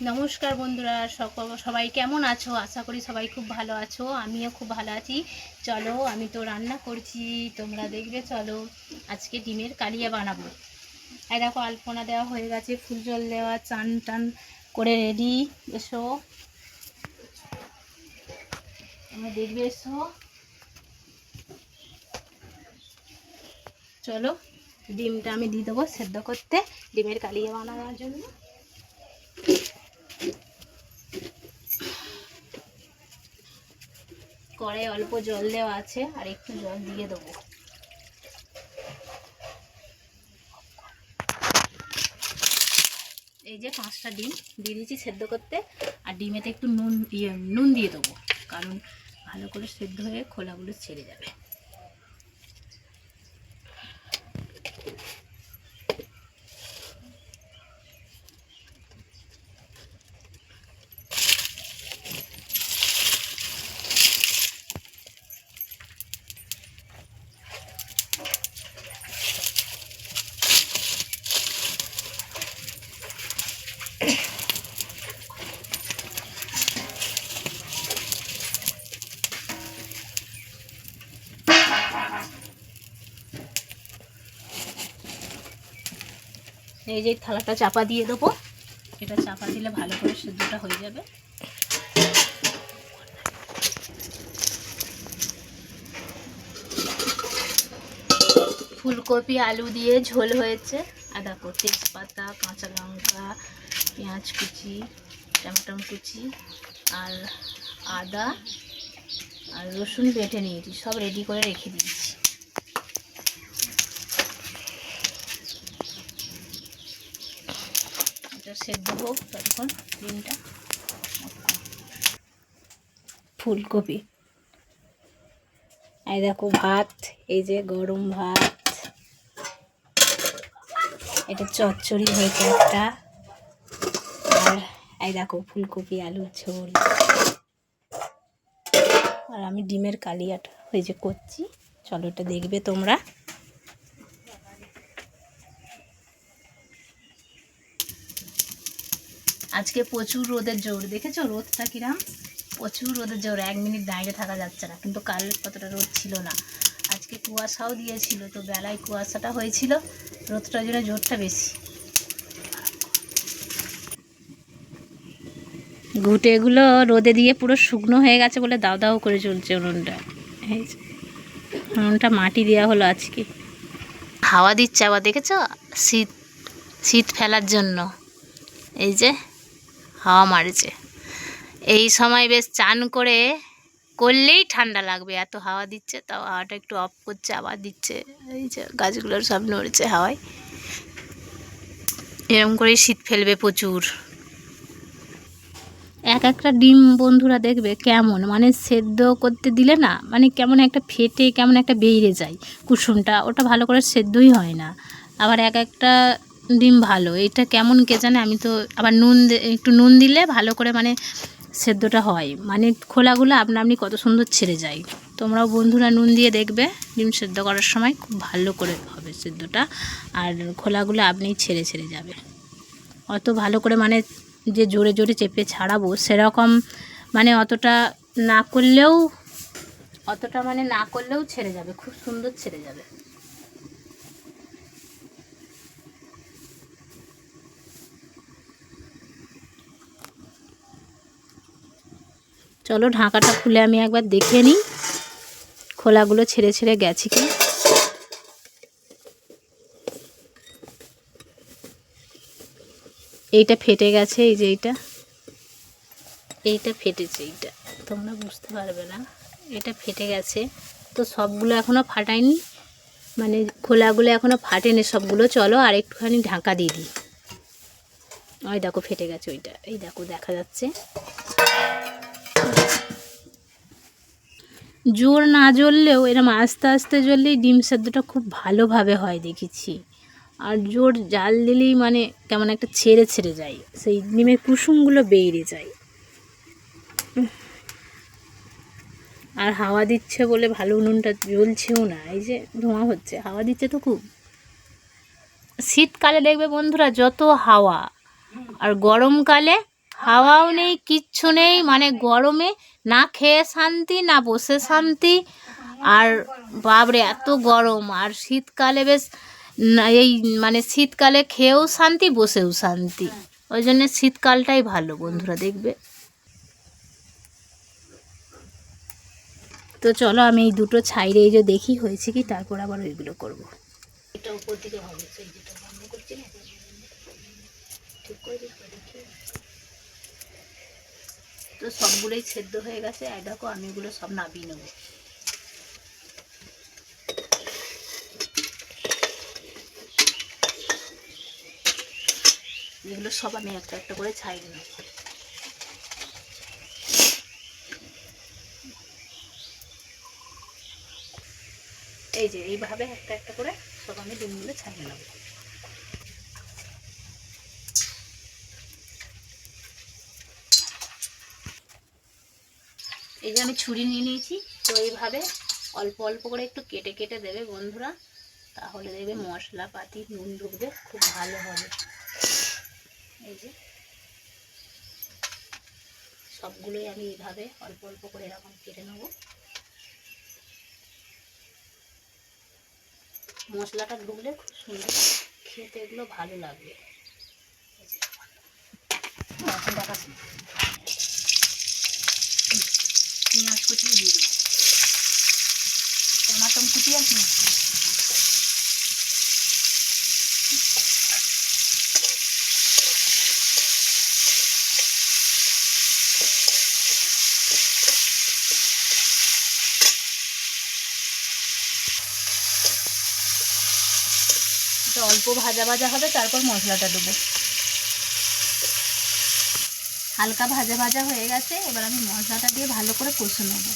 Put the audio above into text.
নমস্কার বন্ধুরা, সকল সবাই কেমন আছো? আশা করি সবাই খুব ভালো আছো, আমিও খুব ভালো আছি। চলো, আমি তো রান্না করছি, তোমরা দেখবে, চলো আজকে ডিমের কালিয়া বানাবো। এই দেখো, আলপনা দেওয়া হয়ে গেছে, ফুল জল দেওয়া, চান টান করে রেডি এসো। তোমরা দেখবে, এসো। চলো, ডিমটা আমি দিয়ে দেবো সেদ্ধ করতে, ডিমের কালিয়া বানানোর জন্য। কড়াই অল্প জল দেওয়া আছে, আর একটু জল দিয়ে দেবো। এই যে পাঁচটা ডিম, দিয়ে দিয়েছি সেদ্ধ করতে, আর ডিমেতে একটু নুন ইয়ে নুন দিয়ে দেবো, কারণ ভালো করে সেদ্ধ হয়ে খোলাগুলো ছেড়ে যাবে। এই যে থালাটা চাপা দিয়ে দেবো। এটা চাপা দিলে ভালো করে সেদ্ধটা হয়ে যাবে। ফুলকপি আলু দিয়ে ঝোল হয়েছে। আদা তেজপাতা কাঁচা লঙ্কা পেঁয়াজ কুচি টমেটম কুচি আর আদা আর রসুন বেটে নিয়েছি। সব রেডি করে রেখে দিয়েছি এটা সেদ্ধ হোক ততক্ষণ ডিমটা ফুলকপি। এই দেখো ভাত, এই যে গরম ভাত। এটা চচ্চড়ি হয়েছে একটা। আর এই দেখো ফুলকপি আলুর ঝোল। আর আমি ডিমের কালিয়াটা ওই যে করছি। চলো এটা দেখবে তোমরা। আজকে প্রচুর রোদের জোর। দেখেছ? রোদটা কিরাম? প্রচুর রোদের জোর। এক মিনিট দাঁড়িয়ে থাকা যাচ্ছে না। কিন্তু কাল কতটা রোদ ছিল না। আজকে কুয়াশাও দিয়েছিল, তো বেলায় কুয়াশাটা হয়েছিল। রোদটার জন্য জোরটা বেশি। ঘুটেগুলো রোদে দিয়ে পুরো শুকনো হয়ে গেছে বলে দাও দাও করে চলছে উনুনটা। উনুনটা মাটি দেওয়া হলো আজকে। হাওয়া দিচ্ছে আবার, দেখেছ? শীত শীত ফেলার জন্য। এই যে হাওয়া মারছে। এই সময় বেশ চান করে করলেই ঠান্ডা লাগবে, এত হাওয়া দিচ্ছে, তাও হাওয়াটা একটু অফ করছে, আবার দিচ্ছে। এই যে গাছগুলোর সব নড়ছে হাওয়ায়। এরকম করেই শীত ফেলবে প্রচুর। এক একটা ডিম বন্ধুরা দেখবে কেমন মানে সেদ্ধ করতে দিলে না মানে কেমন একটা ফেটে, কেমন একটা বেরিয়ে যায়। কুসুমটা, ওটা ভালো করে সেদ্ধই হয় না। আবার এক একটা ডিম ভালো, এটা কেমন কে জানে, আমি তো আবার নুন একটু নুন দিলে ভালো করে মানে সেদ্ধটা হয়। মানে খোলাগুলো আপনা আপনি কত সুন্দর ছেড়ে যায়। তোমরাও বন্ধুরা নুন দিয়ে দেখবে, ডিম সেদ্ধ করার সময় খুব ভালো করে হবে সেদ্ধটা, আর খোলাগুলো আপনিই ছেড়ে ছেড়ে যাবে। অত ভালো করে মানে যে জোরে জোরে চেপে ছাড়াবো, সেরকম মানে অতটা না করলেও, অতটা মানে না করলেও ছেড়ে যাবে, খুব সুন্দর ছেড়ে যাবে। চলো ঢাকাটা খুলে আমি একবার দেখে নিই। খোলাগুলো ছেড়ে ছেড়ে গেছে কি? এইটা ফেটে গেছে, এই যে এইটা। এইটা ফেটেছে, এইটা। তোমরা বুঝতে পারবে না, এটা ফেটে গেছে। তো সবগুলো এখনও ফাটায়নি মানে খোলাগুলো এখনও ফাটেনি সবগুলো। চলো আর একটুখানি ঢাকা দিয়ে দিই। ওই দেখো, ফেটে গেছে ওইটা। এই দেখো, দেখা যাচ্ছে। জোর না জ্বললেও এরম আস্তে আস্তে জ্বললেই ডিম সেদ্ধটা খুব ভালোভাবে হয় দেখেছি। আর জোর জাল দিলেই মানে কেমন একটা ছেড়ে ছেড়ে যায়, সেই ডিমের কুসুমগুলো বেরিয়ে যায়। আর হাওয়া দিচ্ছে বলে ভালো উনুনটা জ্বলছেও না, এই যে ধোঁয়া হচ্ছে, হাওয়া দিচ্ছে তো খুব। শীতকালে দেখবে বন্ধুরা যত হাওয়া, আর গরমকালে হাওয়াও নেই, কিচ্ছু নেই মানে গরমে না খেয়ে শান্তি, না বসে শান্তি। আর বাবরে এত গরম, আর শীতকালে বেশ এই মানে শীতকালে খেয়েও শান্তি, বসেও শান্তি। ওই জন্য শীতকালটাই ভালো, বন্ধুরা, দেখবে। তো চলো, আমি এই দুটো ছাইরে এই যে দেখি, হয়েছে কি, তারপর আবার ওইগুলো করব। এটা উপর দিকে হবে। তো সবগুলোই সেদ্ধ হয়ে গেছে। এই দেখো, আমি এগুলো সব নাবিয়ে নেব। এগুলো সব আমি একটা একটা করে ছাই নেব। এই যে, এইভাবে একটা একটা করে সব আমি ডিমগুলো ছাড়িয়ে নেব। এই যে আমি ছুরি নিয়ে নিয়েছি, তো এইভাবে অল্প অল্প করে একটু কেটে কেটে দেবে বন্ধুরা, তাহলে দেখবে মশলা পাতি নুন ঢুকবে, খুব ভালো হবে এই যে সবগুলোই আমি এইভাবে অল্প অল্প করে এরকম কেটে নেব মশলাটা ঢুকলে খুব সুন্দর খেতে এগুলো ভালো লাগবে দেখাচ্ছি। পেঁয়াজ কুচিয়ে দিয়ে দেবো টমাটম কুচি আর অল্প ভাজা ভাজা হবে তারপর মশলাটা দেবো। হালকা ভাজা ভাজা হয়ে গেছে এবার আমি মশলাটা দিয়ে ভালো করে কষে নেব।